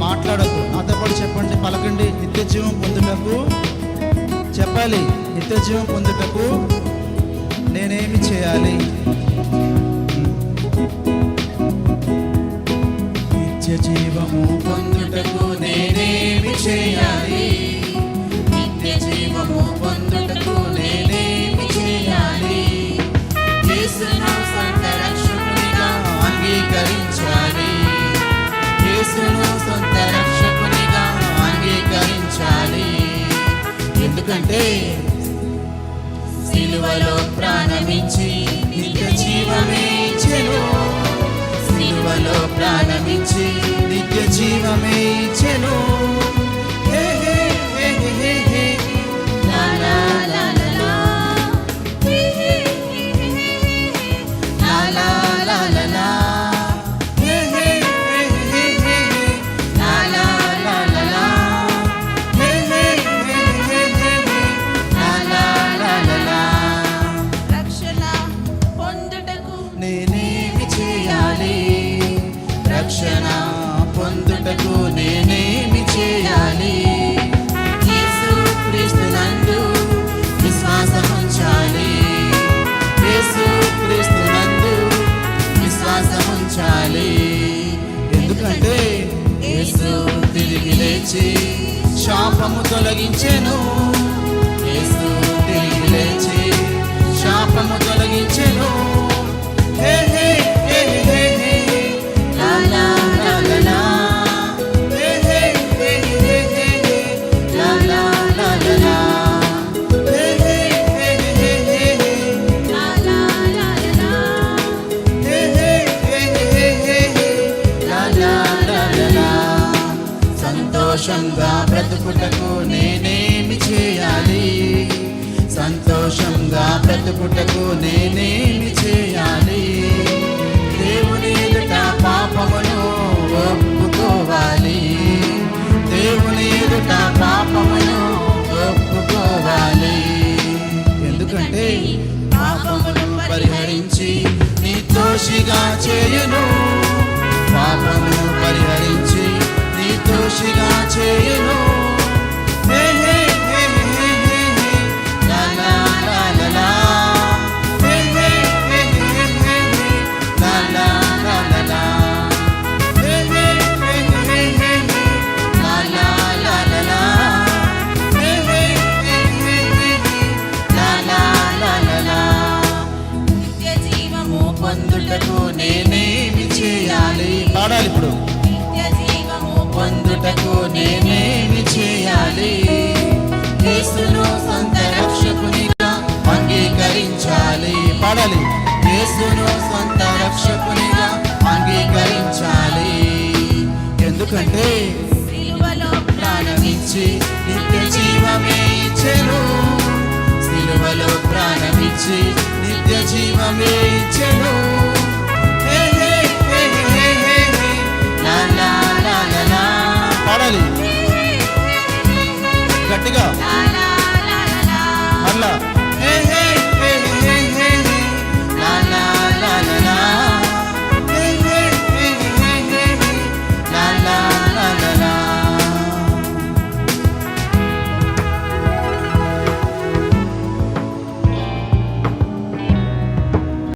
మాట్లాడకు నాతో చెప్పండి. పలకండి. నిత్య పొందుటకు. చెప్పాలి. నిత్య జీవం పొందుటకు నేనేమి చేయాలి? ఎందుకంటే సిలువలో ప్రాణమించి నిత్య జీవమే సిలువలో ప్రాణమించి నిత్య జీవమే చెను లేచి శాపము తొలగించెను. యేసు తిరిగి లేచి శాపము సంతోషంగా బ్రతుకుటకు నేనేమి చేయాలి? సంతోషంగా బ్రతుకుటకు నేనేమి చేయాలి? దేవుని ఎదుట పాపమును ఒప్పుకోవాలి. దేవుని ఎదుట పాపమును ఒప్పుకోవాలి. ఎందుకంటే పాపమును పరిహరించి నీ తోషిగా చేయను. పాపమును పరిహరించి సాక్షిగా చేయను పాడాలి ఇప్పుడు మారాలి యేసును సొంత రక్షకునిగా అంగీకరించాలి. ఎందుకంటే సిలువలో ప్రాణమిచ్చి నిత్య జీవమే ఇచ్చెను. సిలువలో ప్రాణమిచ్చి నిత్య జీవమే ఇచ్చెను.